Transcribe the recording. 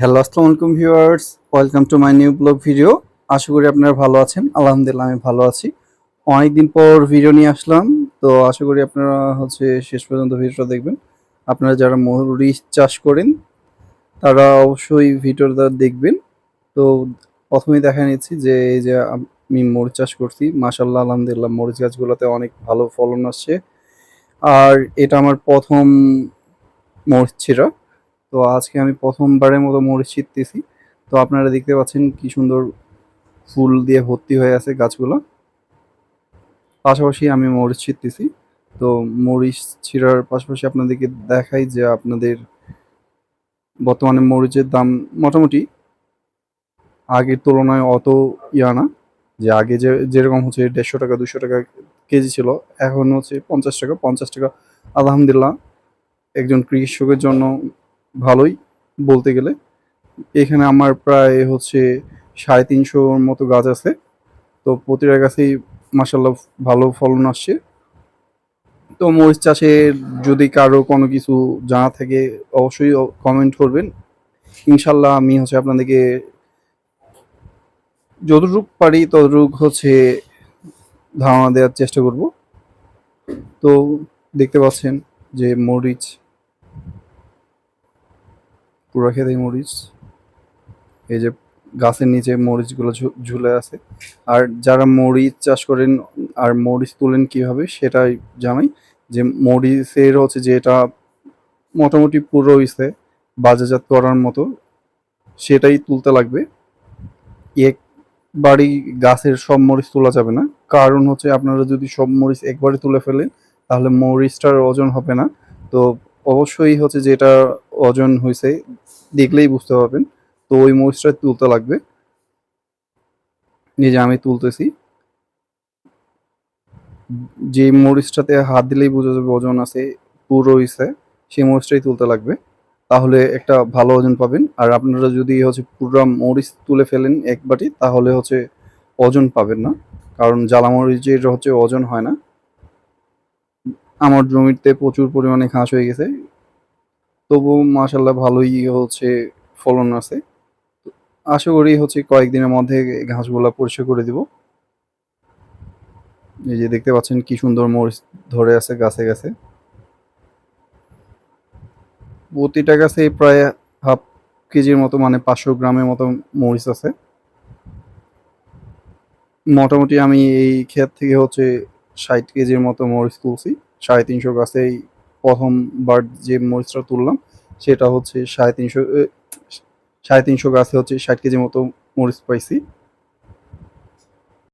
Hello আসসালামু আলাইকুম viewers. Welcome to my new blog video. আশা করি আপনারা ভালো আছেন। আলহামদুলিল্লাহ, আমি ভালো আছি। অনেকদিন পর ভিডিও নিয়ে আসলাম। তো আশা করি আপনারা হচ্ছে শেষ পর্যন্ত ভিডিওটা দেখবেন। আপনারা যারা মরিচ চাষ করেন, তারা অবশ্যই ভিডিওটা দেখবেন। তো প্রথমেই দেখা নিচ্ছি যে, এই যে আমি মরিচ চাষ করছি। মাসাল্লাহ আলহামদুলিল্লাহ, মরিচ গাছগুলোতে অনেক ভালো ফলন আসছে। আর এটা আমার প্রথম মরিচ ছিঁড়া তো আজকে আমি প্রথমবারের মতো মরিচ ছিটতেছি। তো আপনারা দেখতে পাচ্ছেন কি সুন্দর ফুল দিয়ে ভর্তি হয়ে আছে গাছগুলো। পাশাপাশি আমি মরিচ ছিটতেছি। তো মরিচ ছিঁড়ার পাশাপাশি আপনাদেরকে দেখাই যে আপনাদের বর্তমানে মরিচের দাম মোটামুটি আগের তুলনায় অত ইয়া না। যে আগে যে যেরকম হচ্ছে দেড়শো টাকা, দুশো টাকা কেজি ছিল, এখন হচ্ছে পঞ্চাশ টাকা পঞ্চাশ টাকা। আলহামদুলিল্লাহ, একজন কৃষকের জন্য ভালোই বলতে গেলে। এখানে আমার প্রায় হচ্ছে সাড়ে তিনশোর মতো গাছ আছে। তো প্রতিটা গাছেই মাসাল্লাহ ভালো ফলন আসছে। তো মরিচ চাষের যদি কারও কোনো কিছু জানা থাকে, অবশ্যই কমেন্ট করবেন। ইনশাল্লাহ আমি হচ্ছে আপনাদেরকে যতটুক পারি ততটুক হচ্ছে ধারণা দেওয়ার চেষ্টা করব। তো দেখতে পাচ্ছেন যে মরিচ পুরো খেতে মরিচ। এই যে গাছের নিচে মরিচগুলো ঝুলে আছে। আর যারা মরিচ চাষ করেন আর মরিচ তুলেন কীভাবে সেটাই জানাই যে মরিচের হচ্ছে যে এটা মোটামুটি পুরো হইছে, বাজারজাত করার মতো, সেটাই তুলতে লাগবে। একবারই গাছের সব মরিচ তোলা যাবে না। কারণ হচ্ছে আপনারা যদি সব মরিচ একবারে তুলে ফেলেন, তাহলে মরিচটার ওজন হবে না। তো অবশ্যই হচ্ছে যেটা ওজন হয়েছে দেখলেই বুঝতে পারবেন। তো ওই মরিচটা তুলতে লাগবে। এই যে আমি তুলতেছি। যে মরিচটাতে হাত দিলেই বোঝা যাবে ওজন আছে, পুরো হইছে সেই মরিচটাই তুলতে লাগবে। তাহলে একটা ভালো ওজন পাবেন। আর আপনারা যদি হচ্ছে পুরো মরিচ তুলে ফেলেন এক বাটি, তাহলে হচ্ছে ওজন পাবেন না। কারণ জ্বালা মরিচের হচ্ছে ওজন হয় না। আমার জমিতে প্রচুর পরিমাণে ঘাস হয়ে গেছে। তবু মাসাল্লাহ ভালোই হচ্ছে ফলন আছে। আশা করি হচ্ছে কয়েকদিনের মধ্যে ঘাসগুলা পরিষ্কার করে দিব। এই যে দেখতে পাচ্ছেন কি সুন্দর মরিচ ধরে আছে গাছে গাছে। প্রতিটা গাছে প্রায় হাফ কেজির মতো মানে পাঁচশো গ্রামের মতো মরিচ আছে। মোটামুটি আমি এই ক্ষেত থেকে হচ্ছে ষাট কেজির মতো মরিচ তুলছি। সাড়ে তিনশো গাছেই প্রথমবার যে মরিচটা তুললাম, সেটা হচ্ছে সাড়ে তিনশো সাড়ে তিনশো গাছে হচ্ছে ষাট কেজি মতো মরিচ পাইছি।